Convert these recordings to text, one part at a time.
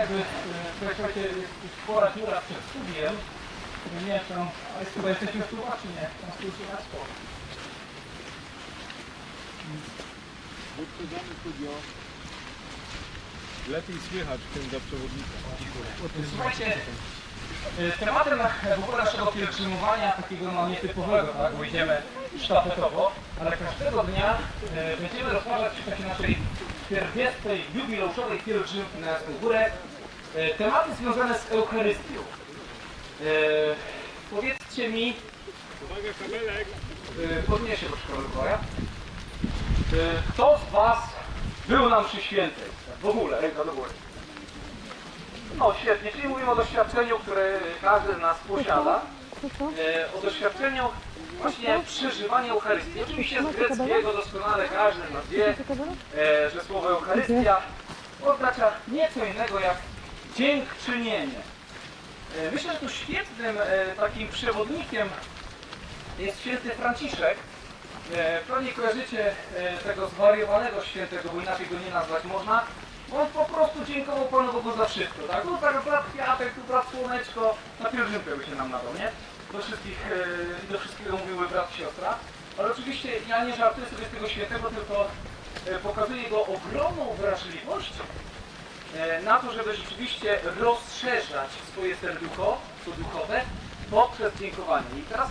jakby, e, jest już spora dziura przed studiem. Nie wiem, tam, ale chyba jesteśmy w czy nie? Tam stół się na sporo. Wyprzedzamy studio. Lepiej słychać tym do przewodnika. Słuchajcie, e, tematem w ogóle naszego pielgrzymowania takiego no, nietypowego, tak, bo idziemy sztafetowo, ale każdego dnia e, będziemy rozważać w czasie naszej 40. jubileuszowej pielgrzymki na Jasną Górę tematy związane z Eucharystią. E, powiedzcie mi, Uwaga, kabelek! e, podniesie troszkę rozwoja, e, kto z Was był na mszy świętej? W ogóle, ręka do góry. No świetnie, czyli mówimy o doświadczeniu, które każdy z nas posiada. E, o doświadczeniu właśnie przeżywania Eucharystii. Oczywiście z greckiego doskonale każdy z nas wie, e, że słowo Eucharystia oznacza nieco innego jak dziękczynienie. E, myślę, że tu świetnym e, takim przewodnikiem jest święty Franciszek. Pewnie kojarzycie e, tego zwariowanego świętego, bo inaczej go nie nazwać można. On po prostu dziękował Panu Bogu za wszystko, tak? No tak, brat kwiatek, tu brat słoneczko, na pielgrzymkę by się nam nadał, nie? Do wszystkich, do wszystkiego mówiły brat siostra. Ale oczywiście ja nie żartuję sobie z tego świętego, tylko e, pokazuję jego ogromną wrażliwość na to, żeby rzeczywiście rozszerzać swoje serducho, to duchowe, poprzez dziękowanie. I teraz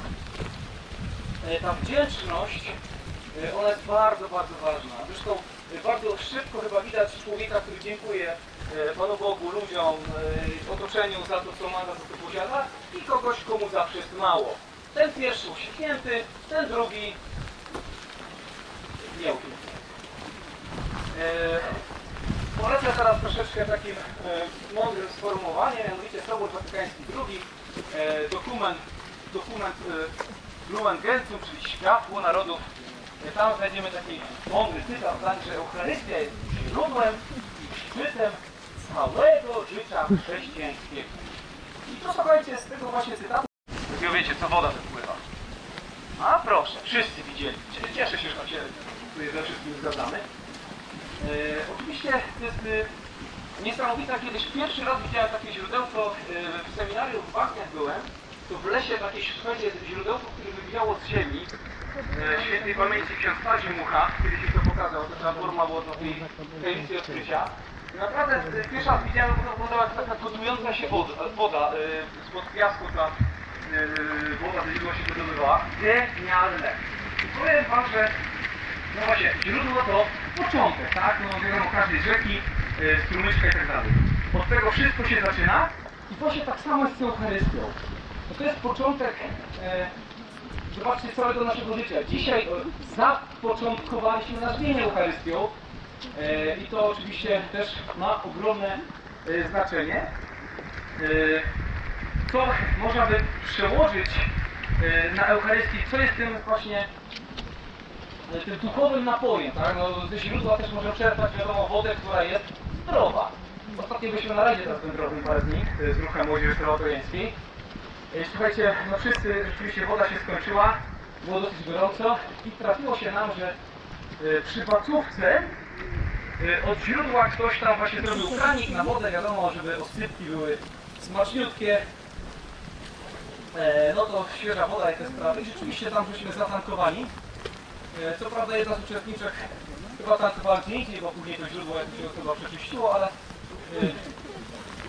e, ta wdzięczność, e, ona jest bardzo, bardzo ważna. Zresztą e, bardzo szybko chyba widać człowieka, który dziękuje e, Panu Bogu, ludziom, e, otoczeniu za to, co ma, za to, co posiada i kogoś, komu zawsze jest mało. Ten pierwszy uśmiechnięty, ten drugi nieuśmiechnięty. E, Polecę teraz troszeczkę takim e, mądrym sformułowaniem, mianowicie Sobór Watykański II, e, dokument, dokument e, Lumen Gentium, czyli światło narodów. E, tam znajdziemy taki mądry cytat, tak, że Eucharystia jest źródłem i szczytem całego życia chrześcijańskiego. I to słuchajcie z tego właśnie cytatu. Wy wiecie, co woda wypływa. A proszę, wszyscy widzieli. Cieszę się, że tam się tutaj ze wszystkim zgadzamy. E, oczywiście jest e, niesamowite, kiedyś pierwszy raz widziałem takie źródełko e, w seminarium w Bagniach byłem, to w lesie takie, słuchajcie, źródełko, które wybijało z ziemi, świętej pamięci ksiądz Tazi Mucha, kiedyś mi to pokazał, to ta forma była do tej tajemnicy odkrycia. I Naprawdę pierwszy raz widziałem, że to wyglądała jak taka gotująca się woda, woda spod piasku ta woda do źródła się wydobywała. Genialne. Powiem wam, że no właśnie, źródło to początek, tak? No wiadomo, każdej rzeki, y, strumyczka i tak dalej. Od tego wszystko się zaczyna i właśnie tak samo jest z Eucharystią. No to jest początek, e, zobaczcie, całego naszego życia. Dzisiaj e, zapoczątkowaliśmy nasz Eucharystią i to oczywiście też ma ogromne znaczenie. E, co można by przełożyć na Eucharystię, co jest tym właśnie tym duchowym napojem, tak? No, ze źródła też możemy czerpać, wiadomo, wodę, która jest zdrowa. Ostatnio byliśmy na rajdzie teraz wędrownym parę dni e, z ruchem Młodzieży Zdrowotojeńskiej. E, Słuchajcie, no wszyscy, rzeczywiście woda się skończyła, było dosyć gorąco i trafiło się nam, że e, przy placówce e, od źródła ktoś tam właśnie zrobił kranik na wodę, wiadomo, żeby osypki były smaczniutkie, E, no to świeża woda i te sprawy. Rzeczywiście tam żeśmy zatankowani. E, Co prawda jedna z uczestniczek chyba tankowała gdzie bo później to źródło się chyba przeczyściło, ale, e,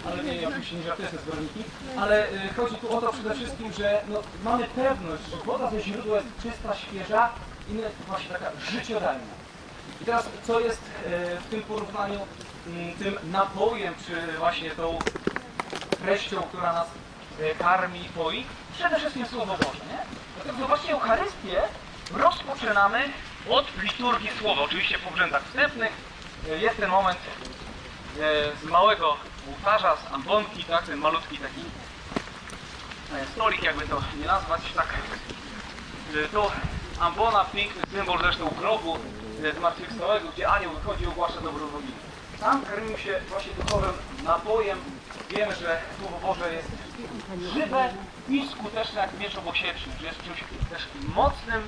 ale nie, nie, oczywiście nie żartuję te zbiorniki. Ale e, chodzi tu o to przede wszystkim, że no, mamy pewność, że woda ze źródła jest czysta, świeża i właśnie taka życiodajna. I teraz co jest w tym porównaniu m, tym napojem, czy właśnie tą treścią, która nas karmi i poi? Przede wszystkim Słowo Boże, nie? Dlatego zobaczcie, Eucharystię rozpoczynamy od liturgii Słowa. Oczywiście po brzędach wstępnych jest ten moment e, z małego ołtarza, z ambonki, tak? Ten malutki taki e, stolik, jakby to nie nazwać, tak? E, To ambona, piękny symbol zresztą grobu zmartwychwstałego, gdzie anioł wychodzi i ogłasza dobrą nowinę. Tam karmimy się właśnie duchowym napojem. Wiemy, że Słowo Boże jest żywe i skuteczne jak miecz obosieczny, że jest czymś też mocnym,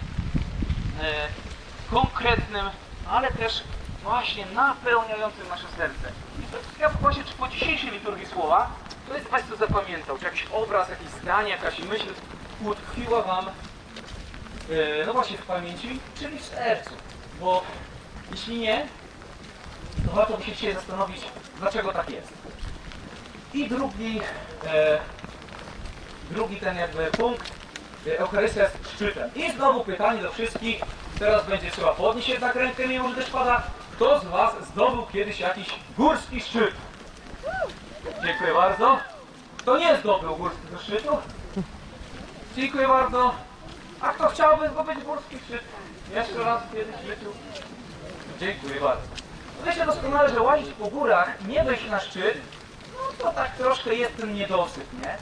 konkretnym, ale też właśnie napełniającym nasze serce. I to ja właśnie czy po dzisiejszej liturgii słowa, to jest Państwo zapamiętał, czy jakiś obraz, jakieś zdanie, jakaś myśl utkwiła Wam e, no właśnie w pamięci, czyli w sercu. Bo jeśli nie, to warto by się dzisiaj zastanowić, dlaczego tak jest. I drugi, e, drugi ten jakby punkt, e, Eucharystia jest szczytem. I znowu pytanie do wszystkich, teraz będzie trzeba podnieść jednak rękę, mimo że też pada. Kto z Was zdobył kiedyś jakiś górski szczyt? Dziękuję bardzo. Kto nie zdobył górskiego szczytu? Dziękuję bardzo. A kto chciałby zdobyć górski szczyt? Jeszcze raz kiedyś w życiu. Dziękuję bardzo. Wiecie doskonale, że łazić po górach, nie wejść na szczyt, no to tak troszkę jest ten niedosyt, nie?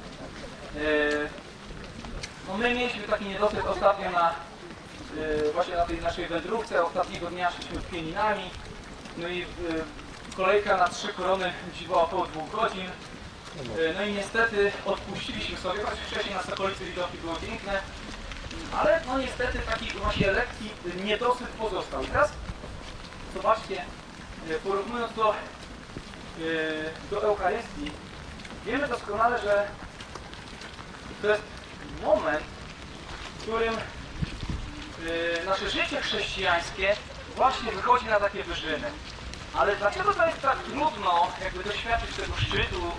Yy, no my mieliśmy taki niedosyt ostatnio na yy, właśnie na tej naszej wędrówce, ostatniego dnia szliśmy pieninami, no i yy, kolejka na trzy korony dziwała około dwóch godzin. Yy, no i niestety odpuściliśmy sobie, choć wcześniej na Sokolicy widoki było piękne, ale no niestety taki właśnie lekki niedosyt pozostał. I teraz zobaczcie, porównując e, do Eucharystii, wiemy doskonale, że to jest moment, w którym e, nasze życie chrześcijańskie właśnie wychodzi na takie wyżyny. Ale dlaczego to jest tak trudno jakby doświadczyć tego szczytu,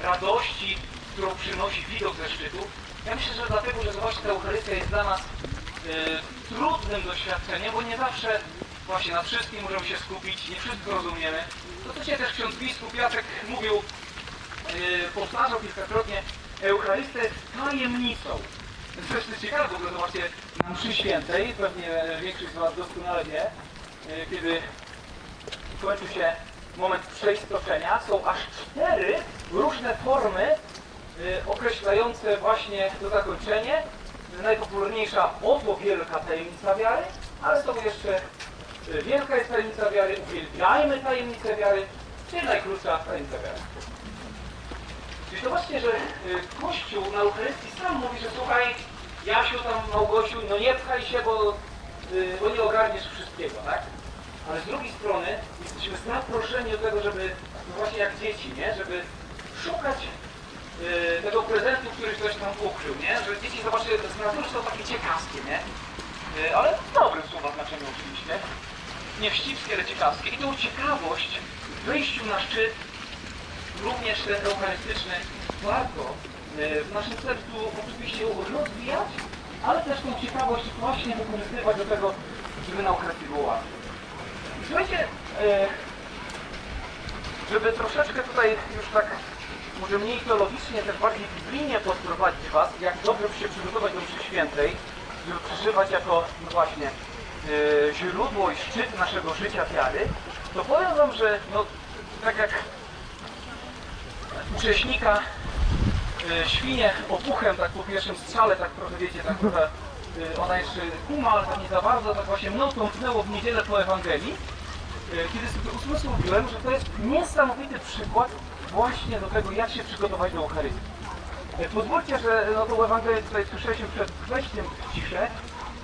e, radości, którą przynosi widok ze szczytu? Ja myślę, że dlatego, że zobaczcie, ta Eucharystia jest dla nas e, trudnym doświadczeniem, bo nie zawsze właśnie na wszystkim możemy się skupić, nie wszystko rozumiemy. To co dzisiaj też ksiądz biskup Jacek mówił, powtarzał kilkakrotnie, Eucharystia jest tajemnicą. Zresztą ciekawe, w ogóle zobaczcie, na mszy świętej, pewnie większość z Was doskonale wie, e, kiedy kończy się moment przeistoczenia, są aż cztery różne formy y, określające właśnie to zakończenie. Najpopularniejsza oto wielka tajemnica wiary, ale są jeszcze wielka jest tajemnica wiary, uwielbiajmy tajemnicę wiary, czy najkrótsza tajemnica wiary. Czyli zobaczcie, że y, Kościół na Eucharystii sam mówi, że słuchaj, Jasiu tam Małgosiu, no nie pchaj się, bo, y, bo nie ogarniesz wszystkiego, tak? Ale z drugiej strony jesteśmy zaproszeni do tego, żeby, no właśnie jak dzieci, nie? Żeby szukać e, tego prezentu, który ktoś nam ukrył, nie? Że dzieci, zobaczcie, z natury są takie ciekawskie, nie? Ale w dobrym słowa znaczeniu oczywiście. Nie wścibskie, ale ciekawskie. I tą ciekawość w wejściu na szczyt, również ten eucharystyczny, warto e, w naszym sercu oczywiście rozwijać, ale też tą ciekawość właśnie wykorzystywać do tego, żeby na Eucharystii było łatwiej. Słuchajcie, e, żeby troszeczkę tutaj już tak może mniej teologicznie, też bardziej biblijnie podprowadzić Was, jak dobrze się przygotować do mszy świętej, żeby przeżywać jako, no właśnie, e, źródło i szczyt naszego życia wiary, to powiem Wam, że no, tak jak uczestnika e, świnie opuchem, tak po pierwszym strzale, tak trochę wiecie, tak trochę e, ona jeszcze kuma, ale tak nie za bardzo, tak właśnie mną tąpnęło w niedzielę po Ewangelii, e, kiedy sobie usłyszałem, że to jest niesamowity przykład właśnie do tego, jak się przygotować do Eucharystii. Pozwólcie, że no, tą Ewangelię tutaj słyszeliśmy przed wejściem w ciszę.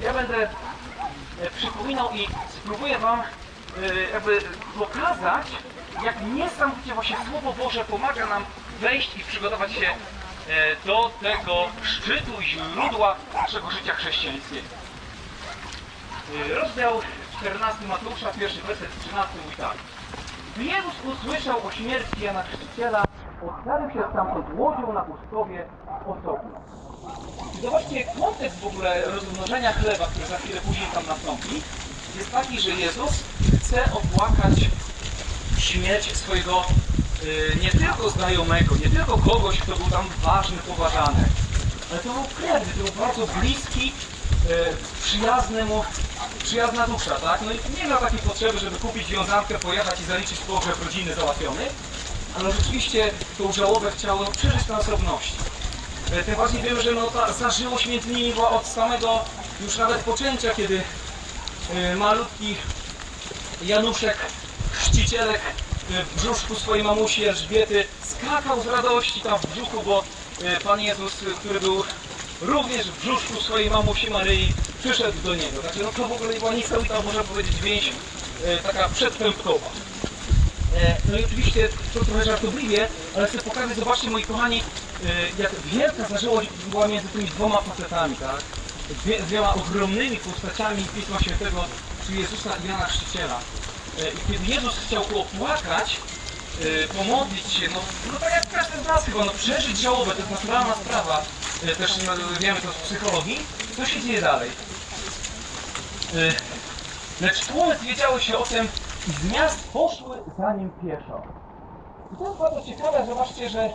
Ja będę przypominał i spróbuję Wam jakby pokazać, jak niesamowicie właśnie Słowo Boże pomaga nam wejść i przygotować się e, do tego szczytu i źródła naszego życia chrześcijańskiego. E, Rozdział 14 Mateusza, pierwszy werset 13 mówi tak. Gdy Jezus usłyszał o śmierci Jana Chrzciciela, odprawił się stamtąd łodzią na pustowie osobno. I Zobaczcie, kontekst w ogóle rozmnożenia chleba, który za chwilę później tam nastąpi, jest taki, że Jezus chce opłakać śmierć swojego y, nie tylko znajomego, nie tylko kogoś, kto był tam ważny, poważany, ale to był krewny, to był bardzo bliski, y, przyjazny mu, przyjazna dusza, tak? No i nie miał takiej potrzeby, żeby kupić wiązankę, pojechać i zaliczyć pogrzeb rodziny załatwiony, ale rzeczywiście tą żałobę chciał przeżyć na osobności. E, Tym bardziej wiem, że no, ta zażyłość między nimi była od samego już nawet poczęcia, kiedy e, malutki Januszek, e, w brzuszku swojej mamusi Elżbiety skakał z radości tam w brzuchu, bo e, Pan Jezus, e, który był również w brzuszku swojej mamusi Maryi, przyszedł do Niego. Także no to w ogóle była niesamowita, można powiedzieć, więź taka przedpępkowa. No i oczywiście to trochę żartobliwie, ale chcę pokazać, zobaczcie moi kochani, jak wielka zażałość była między tymi dwoma facetami, tak? Dwie, dwiema ogromnymi postaciami Pisma Świętego, czyli Jezusa i Jana Chrzciciela. E, I kiedy Jezus chciał opłakać, e, pomodlić się, no, no tak jak każdy z nas chyba, no przeżyć żałobę, to jest naturalna sprawa, e, też no, wiemy to z psychologii, co się dzieje dalej? E, Lecz tłumy wiedziały się o tym i z miast poszły za nim pieszo. I to jest bardzo ciekawe, zobaczcie, że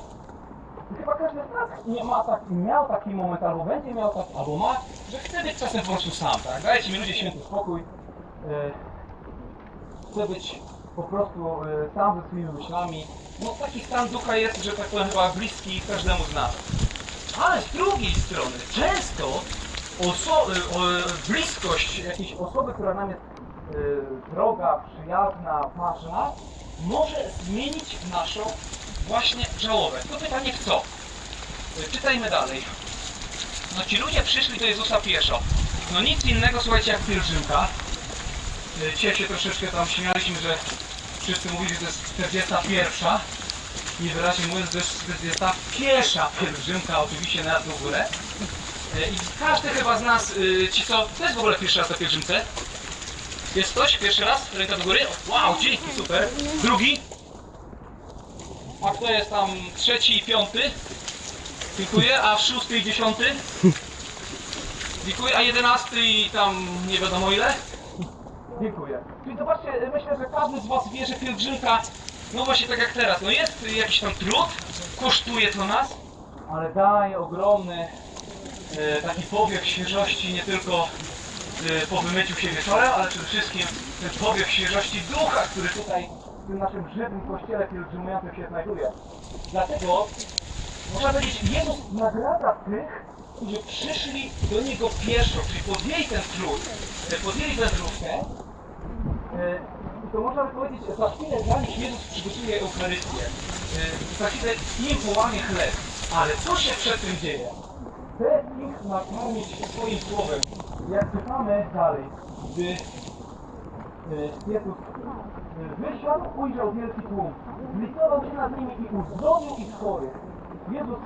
chyba każdy z nas nie ma tak, miał taki moment, albo będzie miał tak, albo ma, że chce być czasem po prostu sam, tak? Dajcie mi ludzie święty spokój. Chcę być po prostu e, sam ze swoimi myślami. No taki stan ducha jest, że tak powiem, chyba bliski każdemu z nas. Ale z drugiej strony, często oso- y, bliskość jakiejś osoby, która nam jest y, droga, przyjazna, ważna, może zmienić naszą właśnie żałobę. To pytanie w co? Y, Czytajmy dalej. No ci ludzie przyszli do Jezusa pieszo. No nic innego, słuchajcie, jak pielgrzymka. Y, Dzisiaj się troszeczkę tam śmialiśmy, że wszyscy mówili, że to jest 41 niewyraźnie mówiąc, to jest 41 pielgrzymka, oczywiście na w górę. E, I każdy chyba z nas, y, ci co, jest w ogóle pierwszy raz na pielgrzymce? Jest ktoś? Pierwszy raz? Ręka do góry? Wow, dzięki, super. Drugi? A kto jest tam trzeci i piąty? Dziękuję. A szósty i dziesiąty? Dziękuję. A jedenasty i tam nie wiadomo ile? Dziękuję. Czyli zobaczcie, myślę, że każdy z Was wie, że pielgrzymka, no właśnie tak jak teraz, no jest jakiś tam trud, kosztuje to nas, ale daje ogromny e, taki powiew świeżości nie tylko e, po wymyciu się wieczorem, ale przede wszystkim ten powiew świeżości ducha, który tutaj w tym naszym żywym kościele pielgrzymującym się znajduje. Dlatego można powiedzieć, Jezus nagradza tych, którzy przyszli do Niego pieszo, czyli podjęli ten trud, e, podjęli wędrówkę, E, to można by powiedzieć, że za chwilę nich Jezus przygotuje Eucharystię. E, Za chwilę im połamie chleb. Ale co się przed tym dzieje? Chce ich nakarmić swoim słowem. Jak czytamy dalej, gdy e, Jezus e, wysiadł, ujrzał wielki tłum. Zlitował się nad nimi i uzdrowił ich chorych. Jezus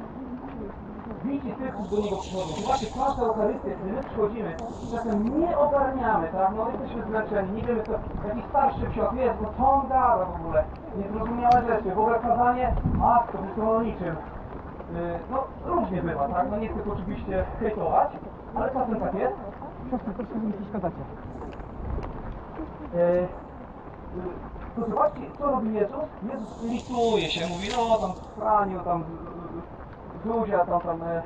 widzi tych, którzy do Niego przychodzą. Zobaczcie, każda Eucharystia, kiedy my przychodzimy, czasem nie ogarniamy, tak? No jesteśmy zmęczeni, nie wiemy co, jakiś starszy ksiądz jest, no co on gada w ogóle, niezrozumiałe rzeczy, w ogóle kazanie, matko, to o niczym. Yy, no różnie bywa, tak? No nie chcę oczywiście hejtować, ale czasem tak jest. Siostry, proszę mi nie przeszkadzacie. E, e, To zobaczcie, co robi Jezus? Jezus lituje się, mówi, no tam Franiu, tam e, Zuzia, tam tam e,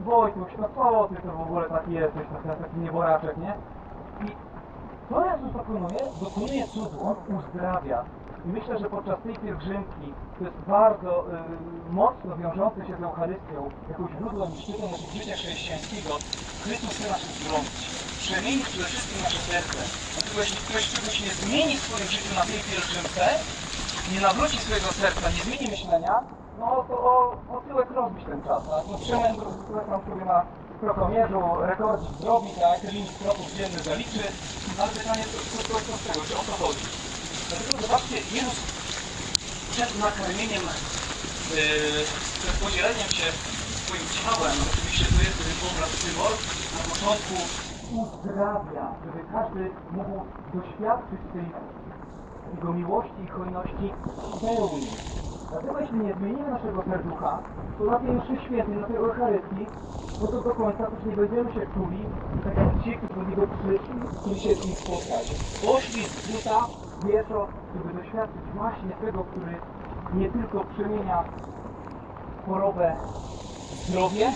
Wojtuś, no co ty to w ogóle taki jesteś, taki, taki nieboraczek, nie? I co Jezus dokonuje? Dokonuje cudu, On uzdrawia. I myślę, że podczas tej pielgrzymki to jest bardzo y, mocno wiążący się z Eucharystią, jakąś źródłem i naszego życia chrześcijańskiego. Chrystus chce nas uzdrowić, przemienić przede wszystkim nasze serce. Dlatego jeśli ktoś czegoś nie zmieni w swoim życiu na tej pielgrzymce, nie nawróci swojego serca, nie zmieni myślenia, no to o, o tyłek rozbić ten czas. Tak? No Przemek tam sobie na krokomierzu rekordzik zrobi, tak? Limit kroków dzienny zaliczy, ale pytanie to, to, to, to z tego, czy o to chodzi? Dlatego zobaczcie, Jezus przed nakarmieniem, yy, przed podzieleniem się swoim ciałem, oczywiście to jest obraz symbol, na początku uzdrawia, żeby każdy mógł doświadczyć tej jego miłości i hojności pełni. Dlatego jeśli nie zmienimy naszego serducha, to na tej mszy na tej Eucharystii, no to do końca też nie będziemy się czuli tak jak ci, którzy do niego przyszli, którzy się z nim spotkać. Poszli z buta pieszo, żeby doświadczyć właśnie tego, który nie tylko przemienia chorobę w zdrowie,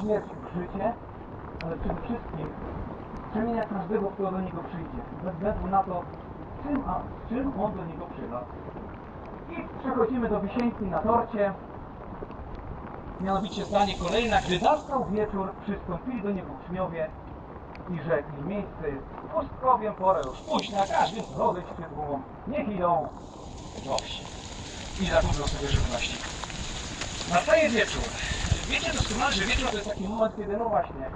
śmierć w życie, ale przede wszystkim przemienia każdego, kto do niego przyjdzie. Bez względu na to, czym, a, z czym on do niego przylazł. Przechodzimy do wisienki na torcie. Mianowicie zdanie kolejne. Gdy nastał wieczór, przystąpili do niego uczniowie i rzekli, miejsce jest pustkowiem, pora już późna, każdy się tłumom. Niech idą do wsi. I zabudzą sobie żywności. Nastaje wieczór. Wiecie doskonale, że wieczór to jest taki moment, kiedy no właśnie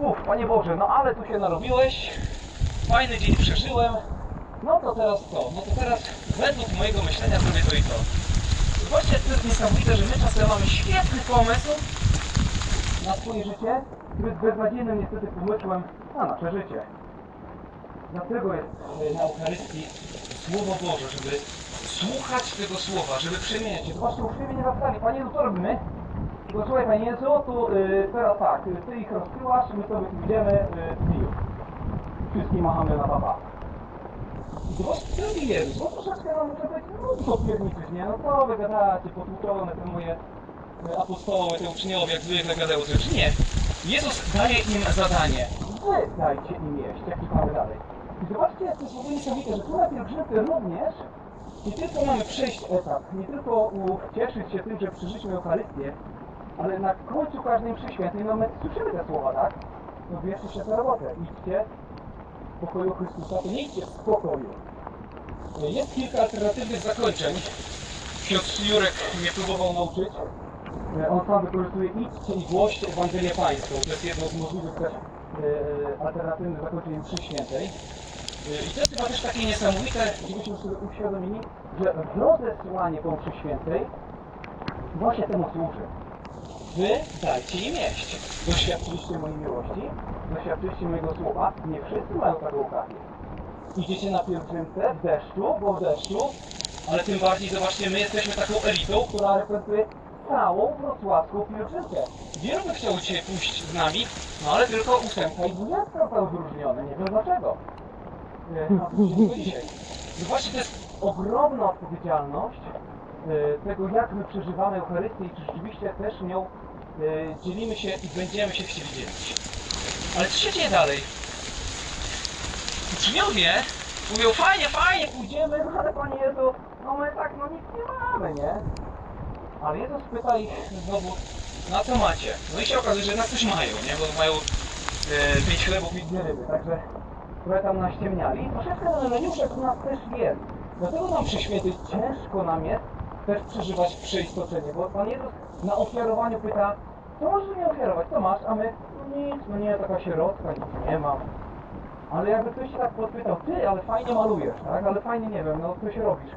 Uff, Panie Boże, no ale tu się narobiłeś. Fajny dzień przeżyłem. No to teraz to, no to teraz według mojego myślenia zrobię to i to. Zobaczcie, to jest niesamowite, że my czasem mamy świetny pomysł na swoje życie, który jest beznadziejnym niestety pomysłem na nasze życie. Dlatego jest e, na Eucharystii Słowo Boże, żeby słuchać tego Słowa, żeby przemieniać się. Zobaczcie, uczciwie nie zapytali, Panie Jezu, co robimy? Tylko słuchaj, Panie Jezu, tu y, teraz tak, y, Ty ich rozsyłasz, my sobie tu idziemy y, i już. Wszystkim machamy na baba. Robi Jezus, bo troszeczkę muszę być, no co pierniczyć, nie? No co wy gadacie, potłuczone te moje apostoły, te uczniowie, jak zwykle gadają coś. Nie. Jezus daje im zadanie. Wy dajcie im jeść, jak czytamy dalej. I zobaczcie, jak to jest w ogóle niesamowite, że tu na pielgrzymce również nie tylko mamy przejść etap, nie tylko ucieszyć się tym, że przeżyliśmy Eucharystię, ale na końcu każdej mszy świętej mamy, słyszymy te słowa, tak? No bierzcie się za robotę, idźcie pokoju Chrystusa, to nie idźcie w spokoju. Jest kilka alternatywnych zakończeń. Piotr Jurek mnie próbował nauczyć. On sam wykorzystuje idźcie i głoście Ewangelię Pańską. To jest jedno z możliwych też e, alternatywnych zakończeń mszy świętej. E, I to jest chyba też takie niesamowite, żebyśmy sobie uświadomili, że rozesłanie po mszy świętej właśnie temu służy. Wy dajcie im jeść. Doświadczyliście mojej miłości, doświadczyliście mojego słowa. Nie wszyscy mają taką okazję. Idziecie na pielgrzymce w deszczu, bo w deszczu, ale tym bardziej, zobaczcie, my jesteśmy taką elitą, która reprezentuje całą wrocławską pielgrzymkę. Wielu by chciało dzisiaj pójść z nami, no ale tylko ósemka i dwudziestka są wyróżnione, nie wiem dlaczego. E, a to wszystko dzisiaj. Zobaczcie, to jest ogromna odpowiedzialność tego, jak my przeżywamy Eucharystię i czy rzeczywiście też nią e, dzielimy się i będziemy się chcieli dzielić. Ale co się dzieje dalej? Uczniowie mówią, fajnie, fajnie, pójdziemy, no ale Panie Jezu, no my tak, no nic nie mamy, nie? Ale Jezus pyta ich znowu, na co macie? No i się okazuje, że na coś mają, nie? Bo mają e, pięć chlebów i dwie ryby, także trochę tam naściemniali. Troszeczkę na Leniuszek nas też jest. Dlatego nam przy ciężko nam jest też przeżywać przeistoczenie, bo Pan Jezus na ofiarowaniu pyta, co możesz mi ofiarować, co masz? A my, no nic, no nie, taka środka, nic nie mam. Ale jakby ktoś się tak podpytał, ty, ale fajnie malujesz, tak? Ale fajnie, nie wiem, no coś robisz.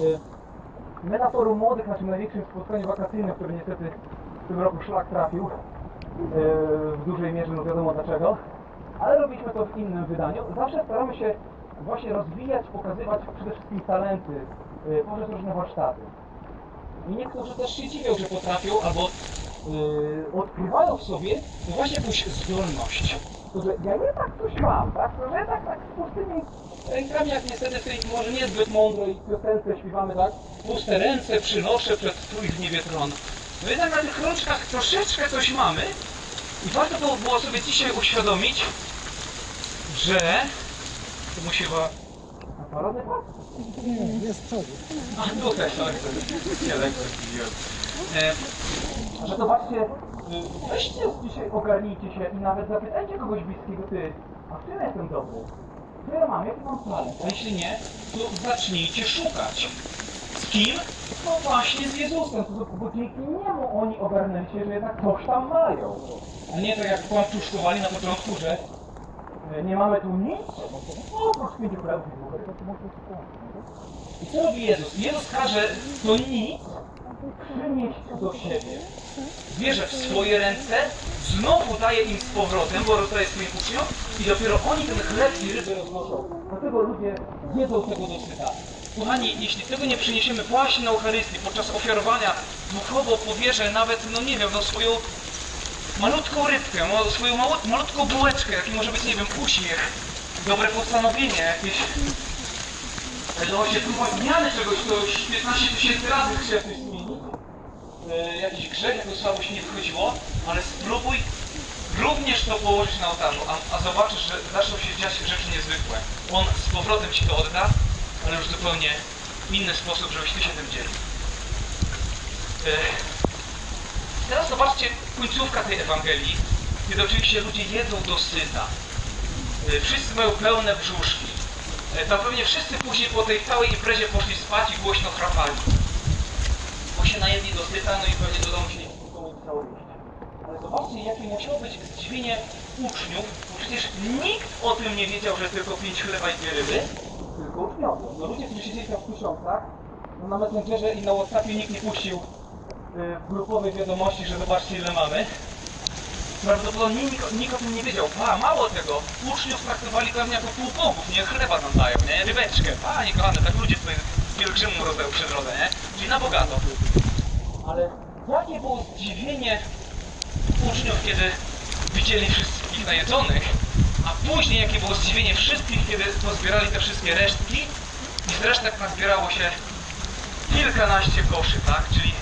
Y, My na forum młodych, naszym największym spotkaniu wakacyjnym, który niestety w tym roku szlak trafił, y, w dużej mierze, no wiadomo dlaczego, ale robiliśmy to w innym wydaniu. Zawsze staramy się właśnie rozwijać, pokazywać przede wszystkim talenty, poprzez różne warsztaty. I niektórzy też się dziwią, że potrafią albo yy, odkrywają w sobie właśnie jakąś zdolność. Że ja jednak coś mam, tak? No, że jednak tak z pustymi rękami, jak niestety w tej może niezbyt mądrej piosence śpiewamy, tak? Puste ręce przynoszę przed Twój w niebie tron. No jednak na tych rączkach troszeczkę coś mamy i warto to było sobie dzisiaj uświadomić, że... To chyba... Aparat Nie, jest przodu. a tutaj, tak, nie lekko zdziwiłem. E, że zobaczcie, weźcie dzisiaj, ogarnijcie się i nawet zapytajcie kogoś bliskiego, ty, a w czym jestem? Co ja mam, jaki mam talent? A jeśli nie, to zacznijcie szukać. Z kim? No właśnie z Jezusem, to, bo dzięki niemu oni ogarnęli się, że jednak coś tam mają. A nie tak jak kłamczuszkowali na początku, że nie mamy tu nic. I co robi Jezus? Jezus każe to nic przynieść do siebie. Bierze w swoje ręce, znowu daje im z powrotem, bo rozdaje swoim uczniom i dopiero oni ten chleb i ryby roznoszą. Dlatego ludzie jedzą tego dosyta. Kochani, jeśli tego nie przyniesiemy właśnie na Eucharystii, podczas ofiarowania duchowo powierzę nawet, no nie wiem, no swoją malutką rybkę, mo- swoją mało, malutką bułeczkę, jaki może być, nie wiem, uśmiech, dobre postanowienie, jakieś to właśnie próba zmiany czegoś, to już 15 tysięcy razy chciałem coś zmienić. E, jakiś grzech, jako słabość nie wychodziło, ale spróbuj również to położyć na ołtarzu, a, a zobaczysz, że zaczną się dziać rzeczy niezwykłe. On z powrotem ci to odda, ale już zupełnie inny sposób, żebyś ty się tym dzielił. E, teraz zobaczcie końcówka tej Ewangelii, kiedy oczywiście ludzie jedzą do syta. E, Wszyscy mają pełne brzuszki. E, Tam pewnie wszyscy później po tej całej imprezie poszli spać i głośno chrapali. Bo się najedli do syta, no i pewnie do domu się nie chciało iść. Ale zobaczcie, jakie musiało być zdziwienie uczniów, bo przecież nikt o tym nie wiedział, że tylko pięć chleba i dwie ryby. tylko uczniowie. No ludzie, którzy siedzieli tam w tysiącach, no na Messengerze i na Whatsappie nikt nie puścił grupowej wiadomości, że zobaczcie ile mamy. Prawdopodobnie nikt, nikt o tym nie wiedział. A, mało tego, uczniów traktowali pewnie jako półbogów, nie chleba nam dają, nie? Rybeczkę. Panie kochane, tak ludzie tutaj pielgrzymom rozdają przy drodze, nie? Czyli na bogato. Ale jakie było zdziwienie uczniów, kiedy widzieli wszystkich najedzonych, a później jakie było zdziwienie wszystkich, kiedy pozbierali te wszystkie resztki i z resztek nazbierało się kilkanaście koszy, tak? Czyli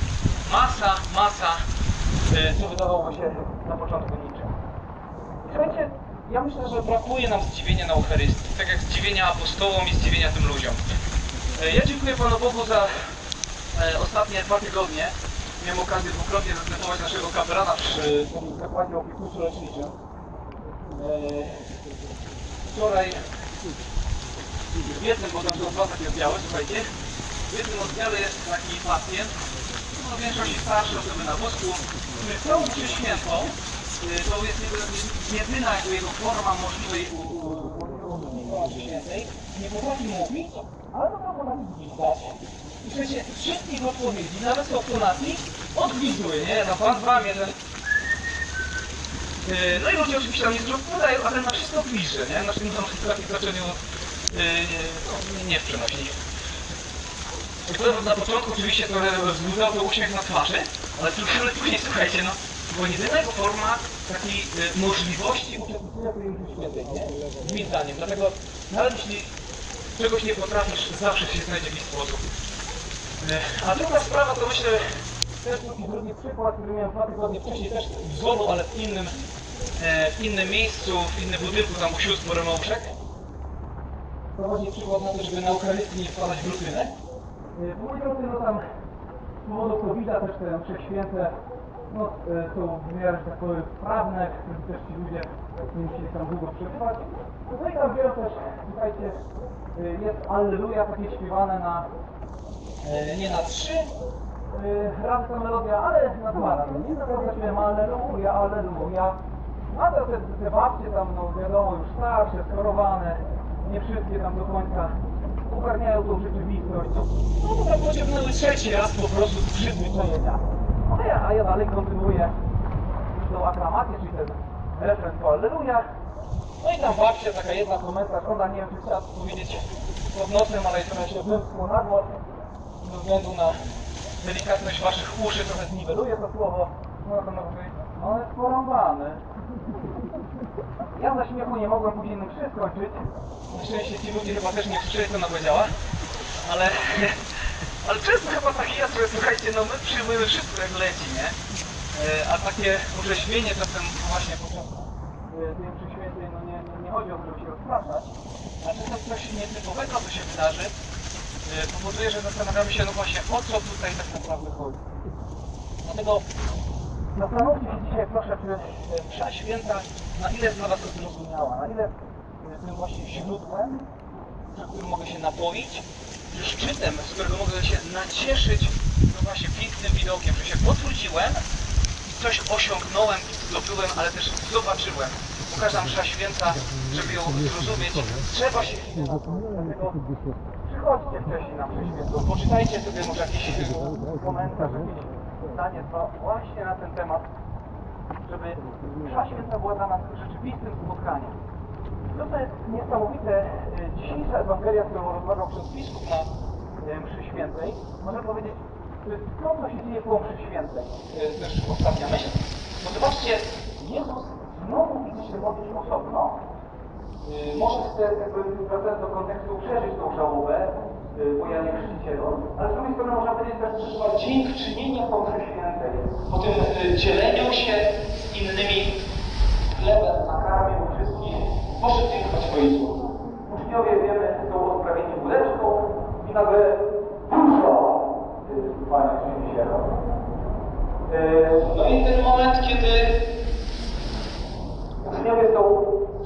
masa, masa, y, co wydawało się na początku niczym. Słuchajcie, ja myślę, że brakuje nam zdziwienia na Eucharystii, tak jak zdziwienia apostołom i zdziwienia tym ludziom. E, Ja dziękuję Panu Bogu za e, ostatnie dwa tygodnie. Miałem okazję dwukrotnie zastępować naszego kaperana przy tym zakładzie opiekuńczo-leczniczym. E, Wczoraj w jednym, bo tam są dwa takie oddziały, słuchajcie, w jednym oddziale jest taki pacjent, no w większości starszy, osoby na wózku, który całą mszę świętą, y, to jest jedyna jego forma możliwej u, u, u, świętej, nie potrafi mówić, ale to potrafi gwizdać. I słuchajcie, wszystkich odpowiedzi, nawet z obtonacji, odgwizduje, nie? Na pan, dwa, jeden. Yy, No i ludzie oczywiście tam nie dużo odpowiadają, ale na wszystko bliżej, nie? Na tym tam w znaczeniu yy, nie, nie w. I to na początku oczywiście trochę wzbudzał to uśmiech na twarzy, ale trochę później, słuchajcie, no, była jedyna jego forma takiej y, możliwości uczestniczenia w tej Mszy świętej, nie? Gwizdaniem. Dlatego nawet jeśli czegoś nie potrafisz, zawsze się znajdzie jakiś sposób. Y, A druga sprawa to myślę, też taki drugi przykład, który miałem dwa tygodnie wcześniej, też wzoru, ale w innym, e, w innym miejscu, w innym budynku, tam u sióstr Borymouszek. To właśnie przykład na to, żeby na Eucharystii nie wkładać w rutynę. E, drodzy, no tam z powodu covid też te msze święte no, e, są w miarę, że tak powiem, sprawne, żeby też ci ludzie nie musieli tam długo przebywać. No i tam wiele też, słuchajcie, e, jest Alleluja takie śpiewane na, nie na trzy razy ta melodia, ale na dwa razy. Nie śpiewam Alleluja, Alleluja. A to te, te babcie tam, no wiadomo, już starsze, skorowane, nie wszystkie tam do końca ogarniają tą rzeczywistość. No to tak pociągnęły trzeci raz po prostu z przyzwyczajenia. A ja, a ja dalej kontynuuję tą aklamację, czyli ten refren po Alleluja. No i tam babcia, taka jedna komentarz, ona nie wiem, czy chciała powiedzieć pod nosem, ale trochę się wymknął na głos. Ze względu na delikatność waszych uszy trochę zniweluje to słowo. No to mówi, on jest porąbany. Ja za śmiechu nie mogłem później na mszy skończyć. Na szczęście ci ludzie chyba też nie słyszeli, co ona powiedziała. Ale, ale często chyba tak jest, że słuchajcie, no my przyjmujemy wszystko jak leci, nie? E, A takie orzeźwienie czasem właśnie podczas e, tej mszy świętej, no nie, nie, nie chodzi o to, żeby się rozpraszać, a czasem coś nietypowego, co się wydarzy, e, powoduje, że zastanawiamy się, no właśnie, o co tutaj tak naprawdę chodzi. Dlatego Zastanówcie się dzisiaj proszę, czy msza święta na ile jest Was zrozumiała, na ile jest tym właśnie źródłem, na którym mogę się napoić, czy szczytem, z którego mogę się nacieszyć no właśnie pięknym widokiem, że się potrudziłem i coś osiągnąłem zdobyłem, ale też zobaczyłem. Bo każda msza święta, żeby ją zrozumieć, trzeba się chwilę. Dlatego przychodźcie wcześniej na mszę świętą, poczytajcie sobie może jakiś komentarz, jakieś zdanie dwa właśnie na ten temat, żeby msza święta była dla nas rzeczywistym spotkaniem. To, co jest niesamowite, e, dzisiejsza Ewangelia, którą rozmawiał przez biskup na e, mszy świętej, można powiedzieć, to to, co się dzieje po mszy świętej. To jest też ostatnia myśl. Bo zobaczcie, Jezus znowu widzi się modlić osobno. E, Może chce, jakby wracając do kontekstu, przeżyć tą żałobę e, po Janie Chrzcicielu, ale z drugiej strony można powiedzieć, że przeżywa dziękczynienie po mszy świętej, po tym e, dzieleniu się z innymi chlebem, nakarmiem wszystkich, poszedł dziękować Ojcu. Uczniowie, wiemy, są odprawieni budeczką i nagle dużo y, Panie Święcielo. No i ten moment, kiedy uczniowie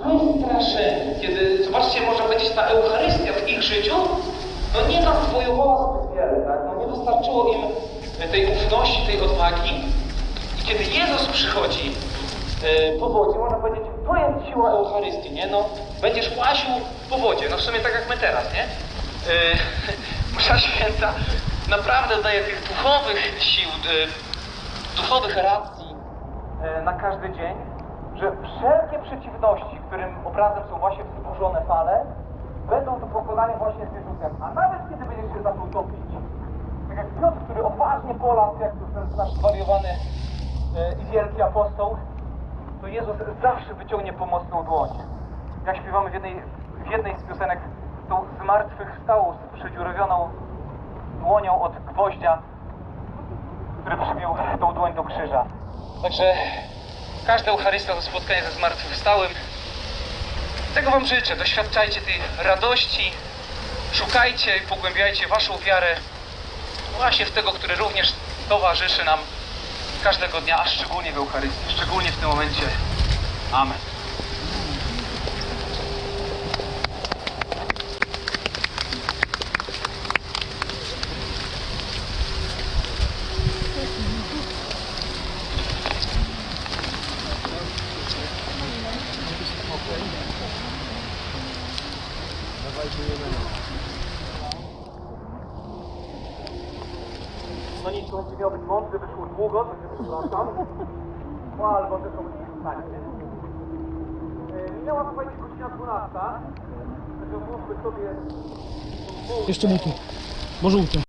są wystraszeni, kiedy, zobaczcie, można powiedzieć, ta Eucharystia w ich życiu, no nie nawojowała zbyt wiele, tak? No nie wystarczyło im tej ufności, tej odwagi. I kiedy Jezus przychodzi e, po wodzie, można powiedzieć, to jest siła Eucharystii, nie? No, będziesz łasił po wodzie, no w sumie tak jak my teraz, nie? Msza Święta naprawdę daje tych duchowych sił, e, duchowych racji na każdy dzień, że wszelkie przeciwności, którym obrazem są właśnie wzburzone fale, będą do pokonania właśnie z Jezusem. A nawet kiedy będziesz się zaczął topić, tak jak Piotr, który odważnie polasł, jak to ten nasz zwariowany e, i wielki apostoł, to Jezus zawsze wyciągnie pomocną dłoń. Jak śpiewamy w jednej, w jednej z piosenek, tą zmartwychwstałą, z przedziurawioną dłonią od gwoździa, który przybił tą dłoń do krzyża. Także każda Eucharystia to spotkanie ze zmartwychwstałym. Tego Wam życzę. Doświadczajcie tej radości, szukajcie i pogłębiajcie Waszą wiarę właśnie w tego, który również towarzyszy nam każdego dnia, a szczególnie w Eucharystii, szczególnie w tym momencie. Amen. No nic, to będzie miał być mądry, wyszło długo, to się No albo to będzie stanie. Yy, Minęła słuchajcie godzina 12. Także złóżmy sobie... Jeszcze mu tu. Może uciąć.